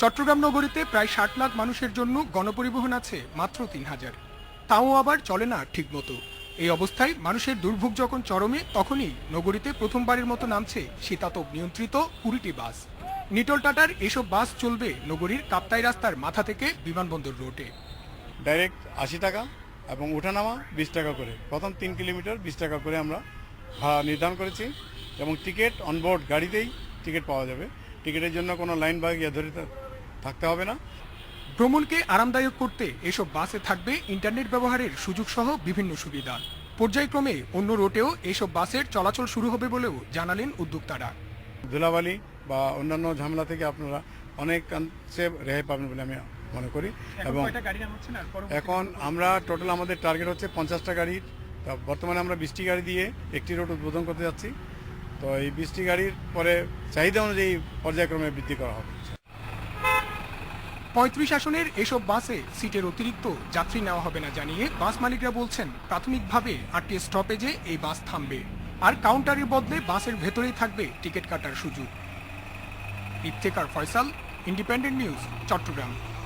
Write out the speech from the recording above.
চট্টগ্রাম নগরীতে প্রায় ষাট লাখ মানুষের জন্য গণপরিবহন আছে মাত্র তিন হাজার। তাও আবার চলে না ঠিকমতো। এই অবস্থায় মানুষের দুর্ভোগ যখন চরমে, তখনই নগরীতে প্রথমবারের মতো নামছে শীতাতপ নিয়ন্ত্রিত কুড়িটি বাস। নিটল টাটার এসব বাস চলবে নগরীর কাপ্তাই রাস্তার মাথা থেকে বিমানবন্দর রোডে। ডাইরেক্ট আশি টাকা এবং ওঠানামা বিশ টাকা করে। প্রথম তিন কিলোমিটার বিশ টাকা করে আমরা ভাড়া নির্ধারণ করেছি এবং টিকিট অনবোর্ড গাড়িতেই টিকিট পাওয়া যাবে। টিকিটের জন্য কোনো লাইন বা ইয়ে ধরে থাকতে হবে না। ভ্রমণকে আরামদায়ক করতে এসব বাসে থাকবে ইন্টারনেট ব্যবহারের সুযোগ সহ বিভিন্ন সুবিধা। পর্যায়ক্রমে অন্য রুটেও এসব বাসের চলাচল শুরু হবে বলেও জানালেন উদ্যোক্তারা। ধুলাবালি বা অন্যান্য ঝামেলা থেকে আপনারা অনেক রেহাই পাবেন বলে আমি মনে করি। এবং এখন আমরা টোটাল আমাদের টার্গেট হচ্ছে পঞ্চাশটা গাড়ির তা বর্তমানে আমরা বিশটি গাড়ি দিয়ে একটি রোড উদ্বোধন করতে যাচ্ছি। তো এই বিশটি গাড়ির পরে চাহিদা অনুযায়ী পর্যায়ক্রমে বৃদ্ধি করা হবে। পঁয়ত্রিশ আসনের এসব বাসে সিটের অতিরিক্ত যাত্রী নেওয়া হবে না জানিয়ে বাস মালিকরা বলছেন, প্রাথমিকভাবে আটটি স্টপেজে এই বাস থামবে আর কাউন্টারের বদলে বাসের ভেতরেই থাকবে টিকিট কাটার সুযোগ। Iftekhar Faisal, independent news, Chattogram.